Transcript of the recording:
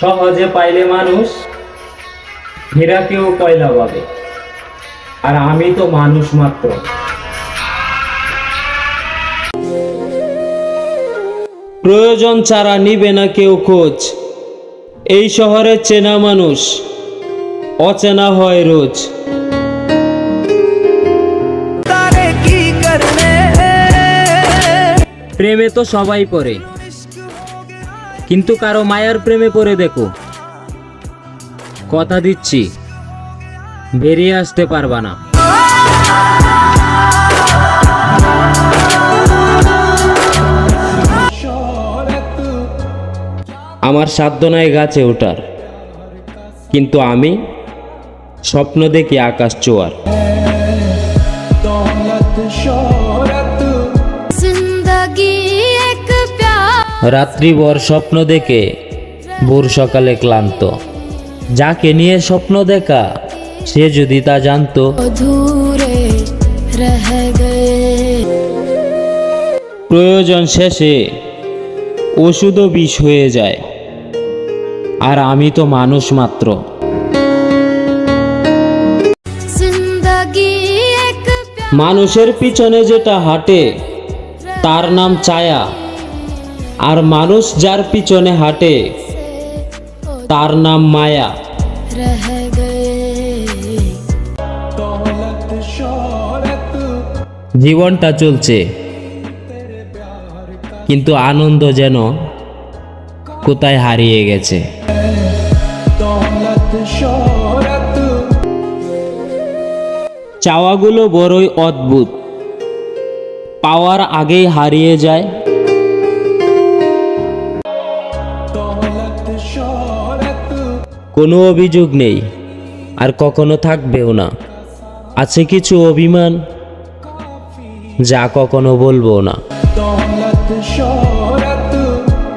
সহজে পাইলে মানুষ হীরাকেও কয়লা পাবে? আর আমি তো মানুষ মাত্র। প্রয়োজন ছাড়া নিবে না কেউ খোঁজ। এই শহরে চেনা মানুষ অচেনা হয় রোজ। প্রেমে তো সবাই পড়ে। কিন্তু কারও মায়ার প্রেমে পড়ে দেখো। কথা দিচ্ছি, বেরিয়ে আসতে পারবা না। আমার সাধ্য নাই গাছে ওঠার, কিন্তু আমি স্বপ্ন দেখি আকাশ চোয়ার। রাত্রিভর স্বপ্ন দেখে ভোর সকালে ক্লান্ত। যাকে নিয়ে স্বপ্ন দেখা সে যদি তা জানত। প্রয়োজন শেষে ওষুধও বিষ হয়ে যায়। আর আমি তো মানুষ মাত্র। মানুষের পিছনে যেটা হাঁটে তার নাম চায়া আর মানুষ যার পিছনে হাঁটে তার নাম মায়া। জীবনটা চলছে কিন্তু আনন্দ যেন কোথায় হারিয়ে গেছে। চাওয়াগুলো বড়ই অদ্ভুত। পাওয়ার আগেই হারিয়ে যায় কোনো অভিযোগ নেই আর কখনো থাকবেও না। আছে কিছু অভিমান যা কখনো বলব না।